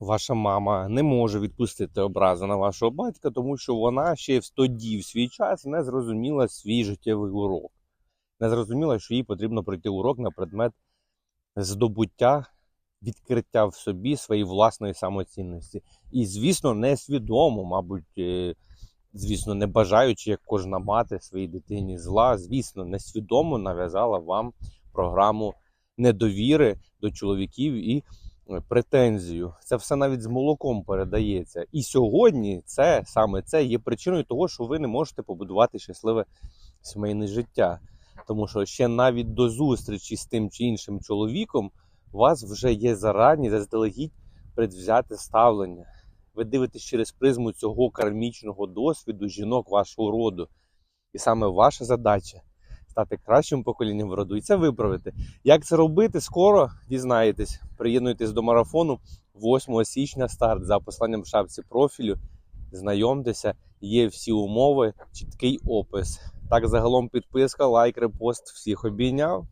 ваша мама не може відпустити образу на вашого батька, тому що вона ще тоді, в свій час, не зрозуміла свій життєвий урок. Не зрозуміла, що їй потрібно пройти урок на предмет здобуття, відкриття в собі своєї власної самоцінності. І, звісно, несвідомо, мабуть, е, звісно, не бажаючи, як кожна мати своїй дитині зла, звісно, несвідомо нав'язала вам програму недовіри до чоловіків і претензію. Це все навіть з молоком передається. І сьогодні це саме це є причиною того, що ви не можете побудувати щасливе сімейне життя. Тому що ще навіть до зустрічі з тим чи іншим чоловіком у вас вже є зарані заздалегідь предвзяте ставлення. Ви дивитесь через призму цього кармічного досвіду жінок вашого роду. І саме ваша задача стати кращим поколінням в роду і це виправити. Як це робити, скоро дізнаєтесь. Приєднуйтесь до марафону 8 січня старт за посланням в шапці профілю. Знайомтеся, є всі умови, чіткий опис. Так, загалом підписка, лайк, репост. Всіх обійняв.